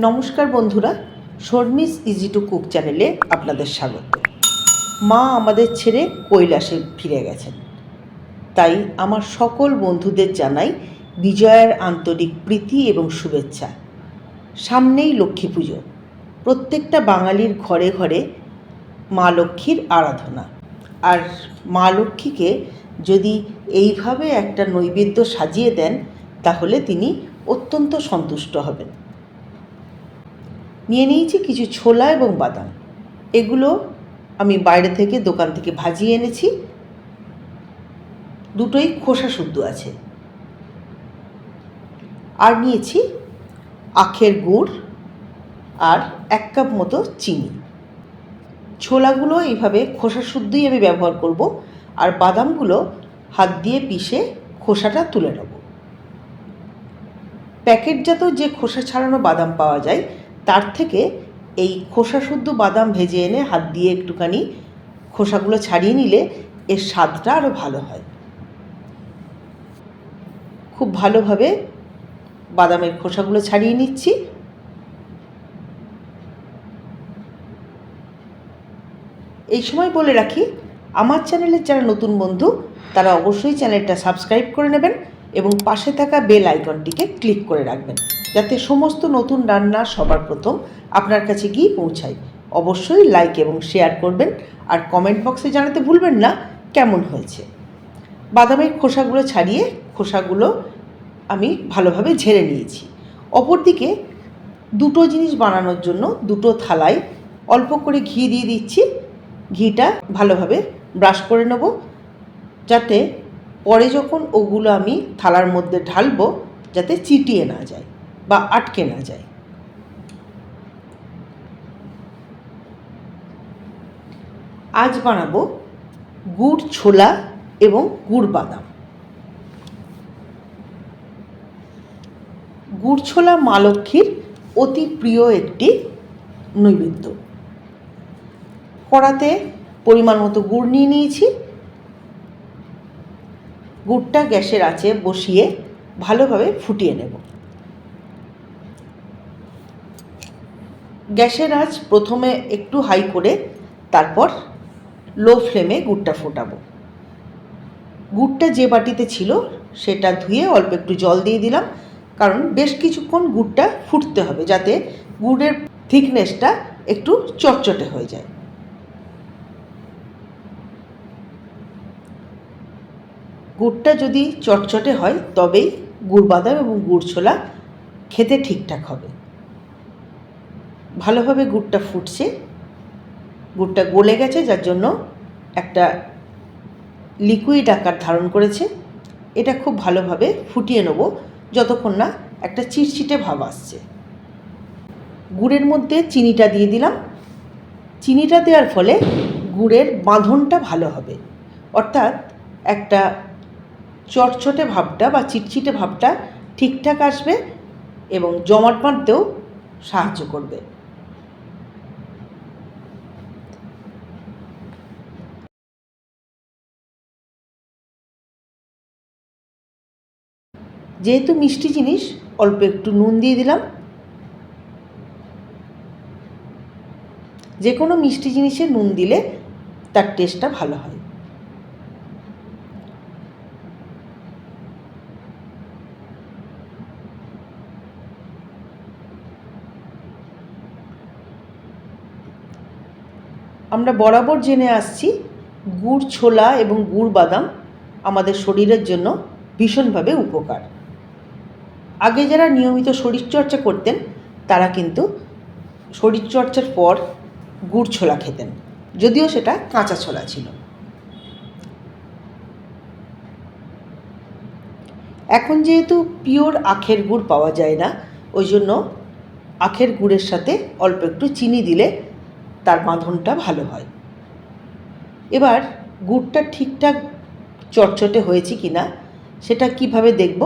নমস্কার বন্ধুরা, Sharmi's easy to cook চ্যানেলে আপনাদের স্বাগত। মা আমাদের ছেড়ে কৈলাসে ফিরে গেছেন। তাই আমার সকল বন্ধুদের জানাই বিজয়ার আন্তরিক প্রীতি এবং শুভেচ্ছা। সামনেই লক্ষ্মী পুজো। প্রত্যেকটা বাঙালির ঘরে ঘরে মা লক্ষ্মীর আরাধনা। আর মা লক্ষ্মীকে যদি এইভাবে একটা নৈবেদ্য সাজিয়ে দেন, তাহলে তিনি অত্যন্ত সন্তুষ্ট হবেন। নিয়ে নিয়েছি কিছু ছোলা এবং বাদাম। এগুলো আমি বাইরে থেকে দোকান থেকে ভাজিয়ে এনেছি। দুটোই খোসা শুদ্ধ আছে। আর নিয়েছি আখের গুড় আর এক কাপ মতো চিনি। ছোলাগুলো এইভাবে খোসা শুদ্ধই আমি ব্যবহার করব আর বাদামগুলো হাত দিয়ে পিষে খোসাটা তুলে নেব। প্যাকেটজাত যে খোসা ছাড়ানো বাদাম পাওয়া যায় তার থেকে এই খোসা শুদ্ধ বাদাম ভেজে এনে হাত দিয়ে একটুখানি খোসাগুলো ছাড়িয়ে নিলে এর স্বাদটা আরও ভালো হয়। খুব ভালোভাবে বাদামের খোসাগুলো ছাড়িয়ে নিচ্ছি। এই সময় বলে রাখি, আমার চ্যানেলের যারা নতুন বন্ধু, তারা অবশ্যই চ্যানেলটা সাবস্ক্রাইব করে নেবেন এবং পাশে থাকা বেল আইকনটিকে ক্লিক করে রাখবেন। যাতে সমস্ত নতুন রান্না সবার প্রথম আপনার কাছে গিয়ে পৌঁছায়। অবশ্যই লাইক এবং শেয়ার করবেন আর কমেন্ট বক্সে জানাতে ভুলবেন না, কেমন হয়েছে। বাদামের খোসাগুলো ছাড়িয়ে খোসাগুলো আমি ভালোভাবে ঝেড়ে নিয়েছি। অপরদিকে দুটো জিনিস বানানোর জন্য দুটো থালায় অল্প করে ঘি দিয়ে দিচ্ছি। ঘিটা ভালোভাবে ব্রাশ করে নেব। যাতে পরে যখন ওগুলো আমি থালার মধ্যে ঢালবো, যাতে চিটিয়ে না যায়। বা আটকে না যায়। আজ বানাবো গুড় ছোলা এবং গুড় বাদাম। গুড় ছোলা মা লক্ষ্মীর অতি প্রিয় একটি নৈবেদ্য। কড়াতে পরিমাণ মতো গুড় নিয়ে নিয়েছি। গুড়টা গ্যাসের আঁচে বসিয়ে ভালোভাবে ফুটিয়ে নেব। গ্যাসের আঁচ প্রথমে একটু হাই করে তারপর লো ফ্লেমে গুড়টা ফোটাবো। গুড়টা যে বাটিতে ছিল সেটা ধুয়ে অল্প একটু জল দিয়ে দিলাম, কারণ বেশ কিছুক্ষণ গুড়টা ফুটতে হবে যাতে গুড়ের থিকনেসটা একটু চটচটে হয়ে যায়। গুড়টা যদি চটচটে হয় তবেই গুড় বাদাম এবং গুড় ছোলা খেতে ঠিকঠাক হবে। ভালোভাবে গুড়টা ফুটছে। গুড়টা গলে গেছে, যার জন্য একটা লিকুইড আকার ধারণ করেছে। এটা খুব ভালোভাবে ফুটিয়ে নেব, যতক্ষণ না একটা চিটচিটে ভাব আসছে। গুড়ের মধ্যে চিনিটা দিয়ে দিলাম। চিনিটা দেওয়ার ফলে গুড়ের বাঁধনটা ভালো হবে। অর্থাৎ একটা চটচটে ভাবটা বা চিটচিটে ভাবটা ঠিকঠাক আসবে এবং জমাট বাঁধতেও সাহায্য করবে। যেহেতু মিষ্টি জিনিস, অল্প একটু নুন দিয়ে দিলাম। যে কোনো মিষ্টি জিনিসে নুন দিলে তার টেস্টটা ভালো হয়। আমরা বরাবর জেনে আসছি, গুড় ছোলা এবং গুড় বাদাম আমাদের শরীরের জন্য ভীষণভাবে উপকার। আগে যারা নিয়মিত শরীরচর্চা করতেন, তারা কিন্তু শরীরচর্চার পর গুড় ছোলা খেতেন। যদিও সেটা কাঁচা ছোলা ছিল। এখন যেহেতু পিওর আখের গুড় পাওয়া যায় না, ওই জন্য আখের গুড়ের সাথে অল্প একটু চিনি দিলে তার বাঁধনটা ভালো হয়। এবার গুড়টা ঠিকঠাক চটচটে হয়েছে কি না সেটা কীভাবে দেখব?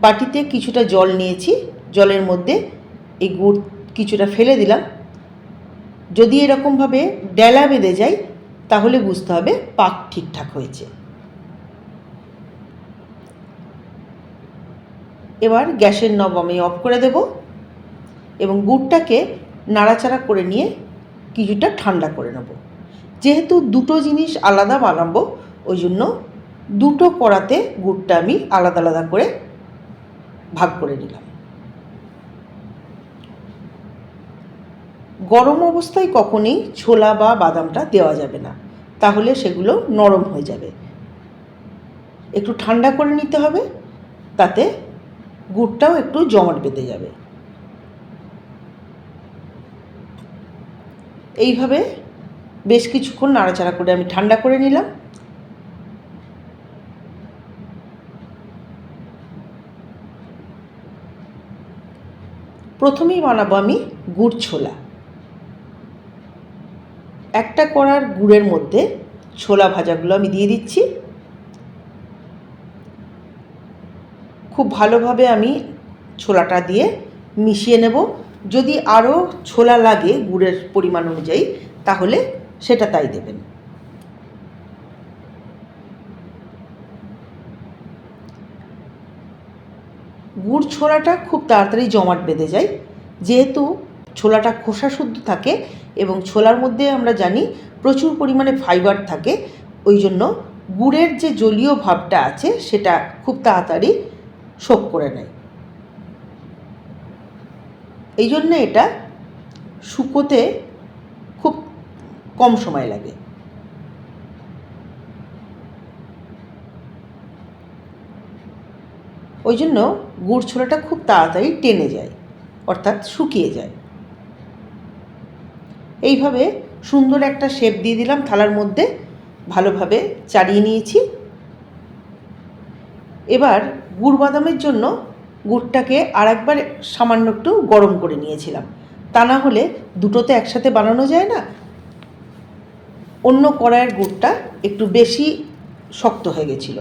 বাটিতে কিছুটা জল নিয়েছি, জলের মধ্যে এই গুড় কিছুটা ফেলে দিলাম। যদি এরকমভাবে ডেলা বেঁধে যায়, তাহলে বুঝতে হবে পাক ঠিকঠাক হয়েছে। এবার গ্যাসের নব আমি অফ করে দেব এবং গুড়টাকে নাড়াচাড়া করে নিয়ে কিছুটা ঠান্ডা করে নেব। যেহেতু দুটো জিনিস আলাদা বানাবো, ওই জন্য দুটো কড়াতে গুড়টা আমি আলাদা আলাদা করে ভাগ করে নিলাম। গরম অবস্থায় কখনোই ছোলা বা বাদামটা দেওয়া যাবে না। তাহলে সেগুলো নরম হয়ে যাবে। একটু ঠান্ডা করে নিতে হবে, তাতে গুড়টাও একটু জমাট বেঁধে যাবে। এইভাবে বেশ কিছুক্ষণ নাড়াচাড়া করে আমি ঠান্ডা করে নিলাম। প্রথমেই বানাবো আমি গুড় ছোলা। একটা কড়ার গুড়ের মধ্যে ছোলা ভাজাগুলো আমি দিয়ে দিচ্ছি। খুব ভালোভাবে আমি ছোলাটা দিয়ে মিশিয়ে নেব। যদি আরও ছোলা লাগে গুড়ের পরিমাণ অনুযায়ী, তাহলে সেটা তাই দেবেন। গুড় ছোলাটা খুব তাড়াতাড়ি জমাট বেঁধে যায়। যেহেতু ছোলাটা খোসা শুদ্ধ থাকে এবং ছোলার মধ্যে আমরা জানি প্রচুর পরিমাণে ফাইবার থাকে, ওই জন্য গুড়ের যে জলীয় ভাবটা আছে সেটা খুব তাড়াতাড়ি শোক করে নেয়। এই জন্য এটা শুকোতে খুব কম সময় লাগে। ওই জন্য গুড় ছোলাটা খুব তাড়াতাড়ি টেনে যায়, অর্থাৎ শুকিয়ে যায়। এইভাবে সুন্দর একটা শেপ দিয়ে দিলাম, থালার মধ্যে ভালোভাবে চাড়িয়ে নিয়েছি। এবার গুড় বাদামের জন্য গুড়টাকে আর একবার সামান্য একটু গরম করে নিয়েছিলাম। তা না হলে দুটোতে একসাথে বানানো যায় না। অন্য কড়াইয়ের গুড়টা একটু বেশি শক্ত হয়ে গেছিল।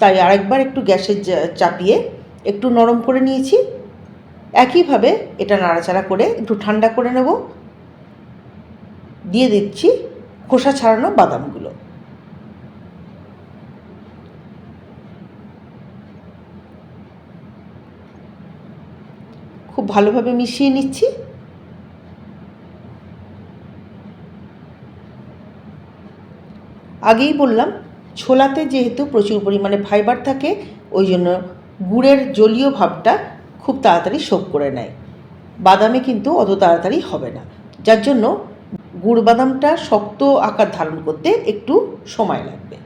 তাই আরেকবার একটু গ্যাসের চাপিয়ে একটু নরম করে নিয়েছি। একইভাবে এটা নাড়াচাড়া করে একটু ঠান্ডা করে নেব। দিয়ে দিচ্ছি খোসা ছাড়ানো বাদামগুলো। খুব ভালোভাবে মিশিয়ে নিচ্ছি। আগেই বললাম ছোলাতে যেহেতু প্রচুর পরিমাণে ফাইবার থাকে, ওই জন্য গুড়ের জলীয় ভাবটা খুব তাড়াতাড়ি শোক করে নেয়। বাদামে কিন্তু অত তাড়াতাড়ি হবে না। যার জন্য গুড় বাদামটা শক্ত আকার ধারণ করতে একটু সময় লাগবে।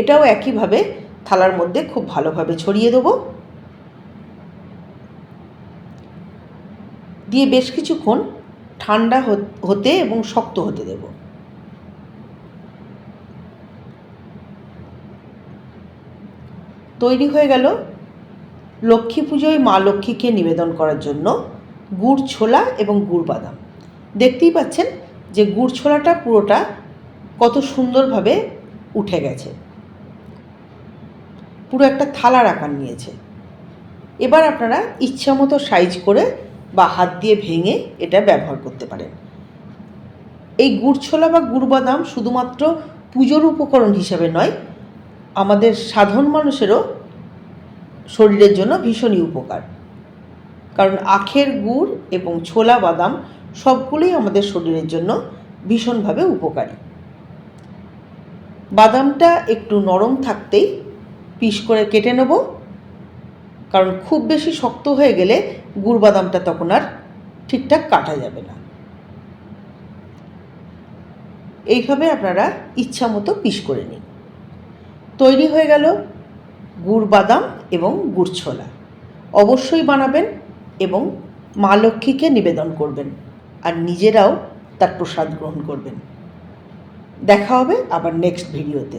এটাও একইভাবে থালার মধ্যে খুব ভালোভাবে ছড়িয়ে দেবো। দিয়ে বেশ কিছুক্ষণ ঠান্ডা হতে এবং শক্ত হতে দেব। তৈরি হয়ে গেল লক্ষ্মী পুজোয় মা লক্ষ্মীকে নিবেদন করার জন্য গুড় ছোলা এবং গুড় বাদাম। দেখতেই পাচ্ছেন যে গুড় ছোলাটা পুরোটা কত সুন্দরভাবে উঠে গেছে। পুরো একটা থালার আকার নিয়েছে। এবার আপনারা ইচ্ছা মতো সাইজ করে বা হাত দিয়ে ভেঙে এটা ব্যবহার করতে পারেন। এই গুড় ছোলা বা গুড় বাদাম শুধুমাত্র পুজোর উপকরণ হিসাবে নয়, আমাদের সাধারণ মানুষেরও শরীরের জন্য ভীষণই উপকার। কারণ আখের গুড় এবং ছোলা বাদাম সবগুলোই আমাদের শরীরের জন্য ভীষণভাবে উপকারী। বাদামটা একটু নরম থাকতেই পিস করে কেটে নেব। কারণ খুব বেশি শক্ত হয়ে গেলে গুড় বাদামটা তখন আর ঠিকঠাক কাটা যাবে না। এইভাবে আপনারা ইচ্ছা মতো পিস করে নিন। তৈরি হয়ে গেল গুড় বাদাম এবং গুড় ছোলা অবশ্যই বানাবেন এবং মা লক্ষ্মীকে নিবেদন করবেন আর নিজেরাও তার প্রসাদ গ্রহণ করবেন। দেখা হবে আবার নেক্সট ভিডিওতে